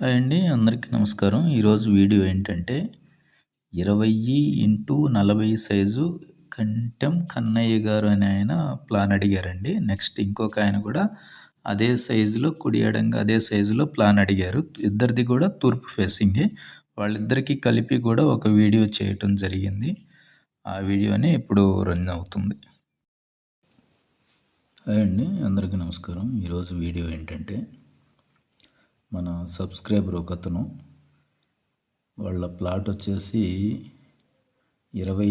Hi అండి అందరికీ నమస్కారం. ఈరోజు వీడియో ఏంటంటే ఇరవై ఇంటూ నలభై సైజు కంటెం కన్నయ్య గారు అని ఆయన ప్లాన్ అడిగారండి. నెక్స్ట్ ఇంకొక ఆయన కూడా అదే సైజులో కుడి ఎడంగా అదే సైజులో ప్లాన్ అడిగారు. ఇద్దరిది కూడా తూర్పు ఫేసింగే వాళ్ళిద్దరికీ కలిపి కూడా ఒక వీడియో చేయటం జరిగింది. ఆ వీడియోనే ఇప్పుడు రన్ అవుతుంది. హాయ్ అండి అందరికీ నమస్కారం. ఈరోజు వీడియో ఏంటంటే మన సబ్స్క్రైబర్ ఒక అతను వాళ్ళ ప్లాట్ వచ్చేసి ఇరవై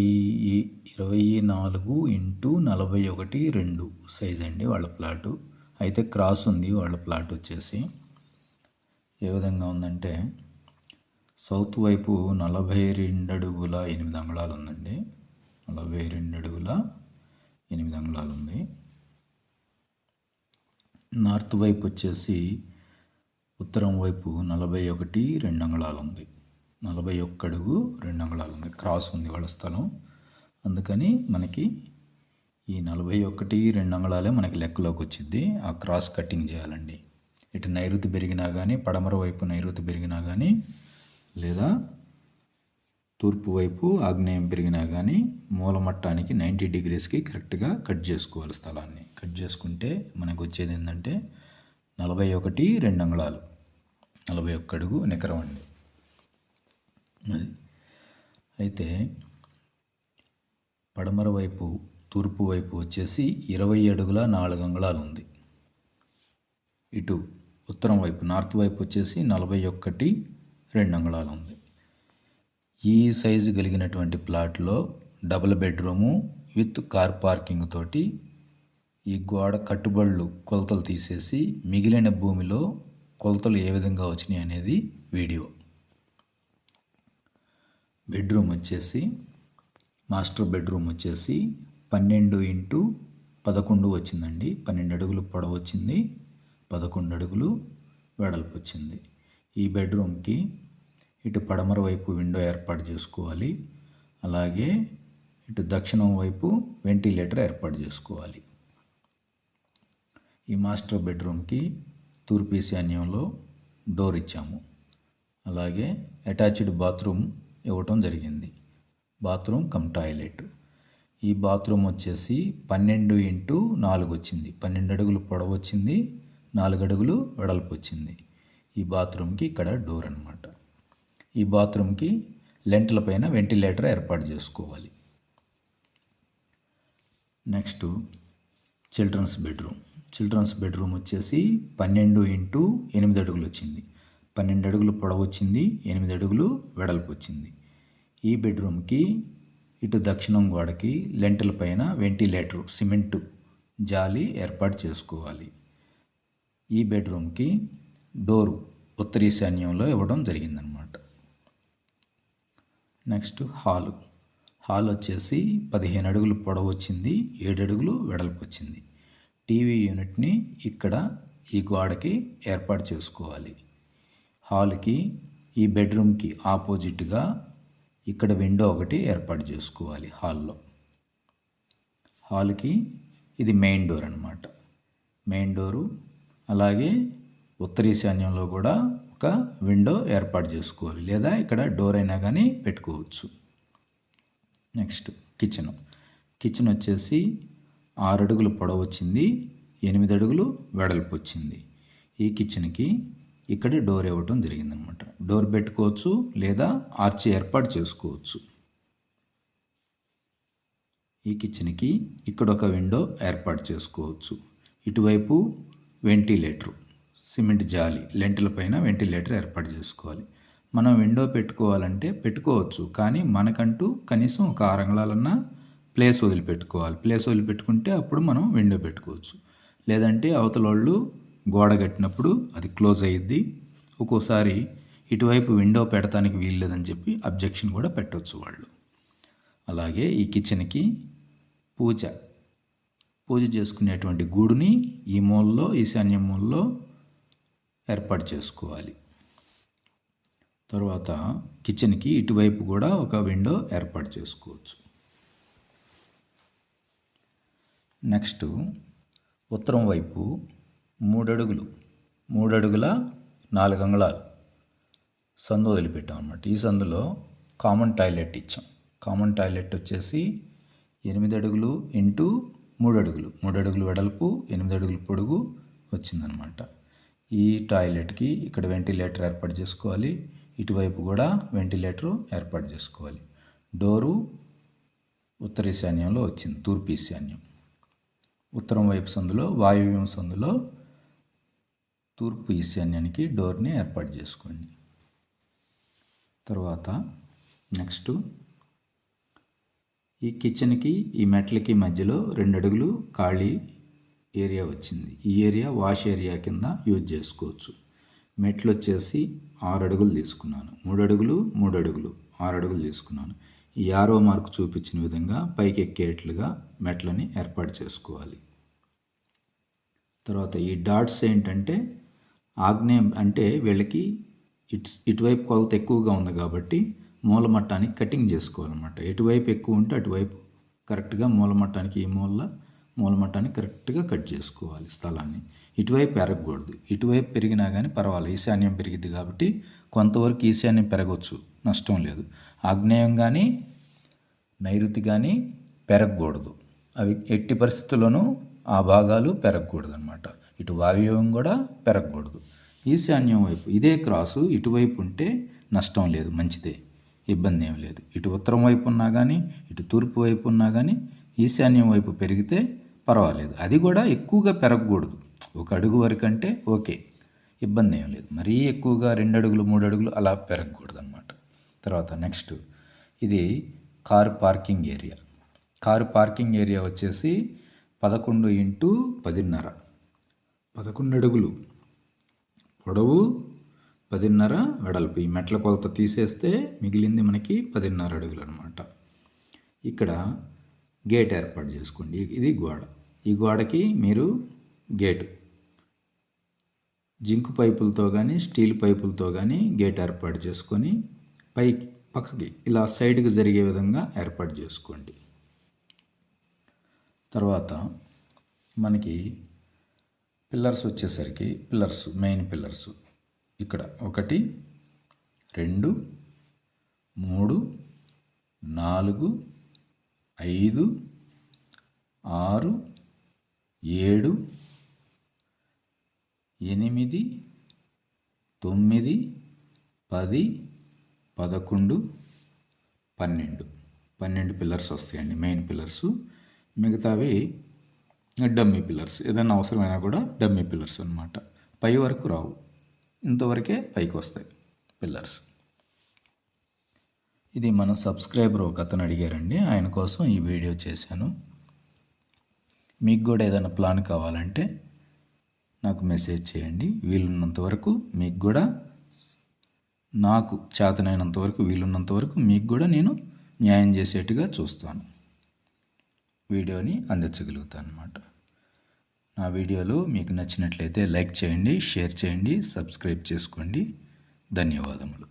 ఇరవై నాలుగు ఇంటూ నలభై ఒకటి రెండు సైజ్ అండి వాళ్ళ ప్లాటు. అయితే క్రాస్ ఉంది వాళ్ళ ప్లాట్ వచ్చేసి. ఏ విధంగా ఉందంటే సౌత్ వైపు నలభై రెండు అడుగుల ఎనిమిది అంగుళాలు ఉందండి. నలభై రెండు అడుగుల ఎనిమిది అంగుళాలు ఉంది. నార్త్ వైపు వచ్చేసి ఉత్తరం వైపు నలభై ఒకటి రెండు అంగుళాలు ఉంది. నలభై ఒక్క అడుగు రెండు అంగుళాలు ఉంది. క్రాస్ ఉంది వాళ్ళ స్థలం. అందుకని మనకి ఈ నలభై ఒకటి రెండు అంగుళాలే మనకి లెక్కలోకి వచ్చింది ఆ క్రాస్ కటింగ్ చేయాలండి. ఇటు నైరుతి పెరిగినా కానీ పడమర వైపు నైరుతి పెరిగినా కానీ లేదా తూర్పు వైపు ఆగ్నేయం పెరిగినా కానీ మూలమట్టానికి నైంటీ డిగ్రీస్కి కరెక్ట్గా కట్ చేసుకోవాలి స్థలాన్ని. కట్ చేసుకుంటే మనకు వచ్చేది ఏంటంటే నలభై ఒకటి రెండు అంగుళాలు నలభై ఒక్క అడుగు నికరం అండి. అయితే పడమర వైపు తూర్పు వైపు వచ్చేసి ఇరవై అడుగుల నాలుగు అంగుళాలు ఉంది ఇటు ఉత్తరం వైపు నార్త్ వైపు వచ్చేసి నలభై ఒక్కటి రెండు అంగుళాలు ఉంది ఈ సైజు కలిగినటువంటి ప్లాట్లో double bedroom with car parking తోటి ఈ గోడ కట్టుబడులు కొలతలు తీసేసి మిగిలిన భూమిలో కొలతలు ఏ విధంగా వచ్చినాయి అనేది వీడియో. బెడ్రూమ్ వచ్చేసి మాస్టర్ బెడ్రూమ్ వచ్చేసి పన్నెండు ఇంటూ పదకొండు వచ్చిందండి. పన్నెండు అడుగులు పొడవు వచ్చింది. పదకొండు అడుగులు వెడల్పు వచ్చింది. ఈ బెడ్రూమ్కి ఇటు పడమర వైపు విండో ఏర్పాటు చేసుకోవాలి. అలాగే ఇటు దక్షిణం వైపు వెంటిలేటర్ ఏర్పాటు చేసుకోవాలి. ఈ మాస్టర్ బెడ్రూమ్కి తూర్పు ఈశాన్యంలో డోర్ ఇచ్చాము. అలాగే అటాచ్డ్ బాత్రూమ్ ఇవ్వటం జరిగింది. Bathroom cum toilet. ఈ బాత్రూమ్ వచ్చేసి పన్నెండు ఇంటూ నాలుగు వచ్చింది. పన్నెండు అడుగులు పొడవు వచ్చింది నాలుగు అడుగులు వెడల్పు వచ్చింది. ఈ బాత్రూమ్కి ఇక్కడ డోర్ అనమాట ఈ బాత్రూమ్కి లెంట్ల పైన వెంటిలేటర్ ఏర్పాటు చేసుకోవాలి. Next children's bedroom. Children's bedroom వచ్చేసి పన్నెండు ఇంటూ ఎనిమిది అడుగులు వచ్చింది. పన్నెండు అడుగులు పొడవు వచ్చింది ఎనిమిది అడుగులు వెడల్పు వచ్చింది. ఈ బెడ్రూమ్కి ఇటు దక్షిణం గోడకి లెంటల పైన వెంటిలేటర్ సిమెంటు జాలి ఏర్పాటు చేసుకోవాలి. ఈ బెడ్రూమ్కి డోరు ఉత్తరీశాన్యంలో ఇవ్వడం జరిగిందనమాట నెక్స్ట్ హాలు. హాల్ వచ్చేసి పదిహేను అడుగులు పొడవు వచ్చింది ఏడు అడుగులు వెడల్పు వచ్చింది. టీవీ యూనిట్ని ఇక్కడ ఈ గోడకి ఏర్పాటు చేసుకోవాలి. హాల్కి ఈ బెడ్రూమ్కి ఆపోజిట్గా ఇక్కడ విండో ఒకటి ఏర్పాటు చేసుకోవాలి హాల్లో. హాల్కి ఇది మెయిన్ డోర్ అనమాట మెయిన్ డోరు అలాగే ఉత్తరీశాన్యంలో కూడా ఒక విండో ఏర్పాటు చేసుకోవాలి. లేదా ఇక్కడ డోర్ అయినా కానీ పెట్టుకోవచ్చు. Next kitchen. కిచెన్ వచ్చేసి ఆరు అడుగులు పొడవు వచ్చింది ఎనిమిది అడుగులు వెడల్పు వచ్చింది. ఈ కిచెన్కి ఇక్కడ డోర్ ఇవ్వటం జరిగిందనమాట. డోర్ పెట్టుకోవచ్చు లేదా ఆర్చి ఏర్పాటు చేసుకోవచ్చు. ఈ కిచెన్కి ఇక్కడ ఒక విండో ఏర్పాటు చేసుకోవచ్చు. ఇటువైపు వెంటిలేటర్ సిమెంట్ జాలి లెంటల పైన వెంటిలేటర్ ఏర్పాటు చేసుకోవాలి. మనం విండో పెట్టుకోవాలంటే పెట్టుకోవచ్చు కానీ మనకంటూ కనీసం ఒక ఆరు అంగుళాలన్నా ప్లేస్ వదిలిపెట్టుకోవాలి. ప్లేస్ వదిలిపెట్టుకుంటే అప్పుడు మనం విండో పెట్టుకోవచ్చు. లేదంటే అవతల వాళ్ళు గోడ కట్టినప్పుడు అది క్లోజ్ అయ్యిద్ది ఒక్కోసారి ఇటువైపు విండో పెడతానికి వీల్లేదని చెప్పి అబ్జెక్షన్ కూడా పెట్టవచ్చు వాళ్ళు. అలాగే ఈ కిచెన్కి పూజ. పూజ చేసుకునేటువంటి గూడుని ఈ మూలలో ఈశాన్య మూలలో ఏర్పాటు చేసుకోవాలి. తర్వాత కిచెన్కి ఇటువైపు కూడా ఒక విండో ఏర్పాటు చేసుకోవచ్చు. నెక్స్ట్ ఉత్తరం వైపు మూడడుగులు. మూడడుగుల నాలుగు అంగుళాలు. సందు వదిలిపెట్టాం అనమాట ఈ సందులో కామన్ టాయిలెట్ ఇచ్చాం. కామన్ టాయిలెట్ వచ్చేసి ఎనిమిది అడుగులు ఇంటూ మూడు అడుగులు మూడు అడుగులు వెడల్పు ఎనిమిది అడుగులు పొడుగు వచ్చిందనమాట ఈ టాయిలెట్కి ఇక్కడ వెంటిలేటర్ ఏర్పాటు చేసుకోవాలి. ఇటువైపు కూడా వెంటిలేటరు ఏర్పాటు చేసుకోవాలి. డోరు ఉత్తర ఈశాన్యంలో వచ్చింది తూర్పు ఈశాన్యం. ఉత్తరం వైపు సందులో వాయువ్యం సందులో తూర్పు ఈశాన్యానికి డోర్ని ఏర్పాటు చేసుకోండి. తర్వాత నెక్స్ట్ ఈ కిచెన్కి ఈ మెట్లకి మధ్యలో రెండు అడుగులు ఖాళీ ఏరియా వచ్చింది. ఈ ఏరియా వాష్ ఏరియా కింద యూజ్ చేసుకోవచ్చు. మెట్లు వచ్చేసి ఆరు అడుగులు తీసుకున్నాను. మూడు అడుగులు మూడు అడుగులు ఆరు అడుగులు తీసుకున్నాను. ఈ ఆరో మార్క్ చూపించిన విధంగా పైకి ఎక్కేట్లుగా మెట్లని ఏర్పాటు చేసుకోవాలి. తర్వాత ఈ డాట్స్ ఏంటంటే ఆగ్నేయం అంటే వీళ్ళకి ఇట్స్ ఇటువైపు కొలత ఎక్కువగా ఉంది కాబట్టి మూలమట్టానికి కటింగ్ చేసుకోవాలన్నమాట. ఎటువైపు ఎక్కువ ఉంటే అటువైపు కరెక్ట్గా మూలమట్టానికి ఈ మూల మూలమట్టాన్ని కరెక్ట్గా కట్ చేసుకోవాలి స్థలాన్ని. ఇటువైపు పెరగకూడదు ఇటువైపు పెరిగినా కానీ పర్వాలేదు ఈశాన్యం పెరిగిద్ది కాబట్టి కొంతవరకు ఈశాన్యం పెరగవచ్చు నష్టం లేదు. ఆగ్నేయం కానీ నైరుతి కానీ పెరగకూడదు. అవి ఎట్టి పరిస్థితుల్లోనూ ఆ భాగాలు పెరగకూడదు అనమాట ఇటు వాయువ్యం కూడా పెరగకూడదు. ఈశాన్యం వైపు ఇదే క్రాసు ఇటువైపు ఉంటే నష్టం లేదు మంచిదే. ఇబ్బంది ఏం లేదు. ఇటు ఉత్తరం వైపు ఉన్నా కానీ ఇటు తూర్పు వైపు ఉన్నా కానీ ఈశాన్యం వైపు పెరిగితే పర్వాలేదు. అది కూడా ఎక్కువగా పెరగకూడదు. ఒక అడుగు వరకు అంటే ఓకే ఇబ్బంది ఏం లేదు. మరీ ఎక్కువగా రెండు అడుగులు మూడు అడుగులు అలా పెరగకూడదు అనమాట తర్వాత నెక్స్ట్ ఇది car parking area. Car parking area వచ్చేసి పదకొండు ఇంటూ పదిన్నర. పదకొండు అడుగులు పొడవు పదిన్నర వెడల్పు. ఈ మెట్ల కొలత తీసేస్తే మిగిలింది మనకి పదిన్నర అడుగులు అనమాట ఇక్కడ గేట్ ఏర్పాటు చేసుకోండి. ఇది గోడ. ఈ గోడకి మీరు గేటు. జింకు పైపులతో కానీ స్టీల్ పైపులతో కానీ గేట్ ఏర్పాటు చేసుకొని పైకి పక్కకి ఇలా సైడ్కి జరిగే విధంగా ఏర్పాటు చేసుకోండి. తర్వాత మనకి పిల్లర్స్ వచ్చేసరికి పిల్లర్స్ మెయిన్ పిల్లర్స్ ఇక్కడ ఒకటి రెండు మూడు నాలుగు ఐదు ఆరు ఏడు ఎనిమిది తొమ్మిది పది పదకొండు పన్నెండు. పన్నెండు పిల్లర్స్ వస్తాయండి మెయిన్ పిల్లర్స్ మిగతావి డమ్మీ పిల్లర్స్ ఏదైనా అవసరమైనా కూడా డమ్మీ పిల్లర్స్ అనమాట పై వరకు రావు. ఇంతవరకే పైకి వస్తాయి పిల్లర్స్ ఇది మన సబ్స్క్రైబర్ ఒక అతను అడిగారండి. ఆయన కోసం ఈ వీడియో చేశాను. మీకు కూడా ఏదైనా ప్లాన్ కావాలంటే నాకు మెసేజ్ చేయండి. వీలున్నంత వరకు మీకు కూడా నాకు చేతనైనంత వరకు వీలున్నంత వరకు మీకు కూడా నేను న్యాయం చేసేట్టుగా చూస్తాను. వీడియోని అందించగలుగుతాను అనమాట నా వీడియోలు మీకు నచ్చినట్లయితే లైక్ చేయండి షేర్ చేయండి సబ్స్క్రైబ్ చేసుకోండి. ధన్యవాదములు.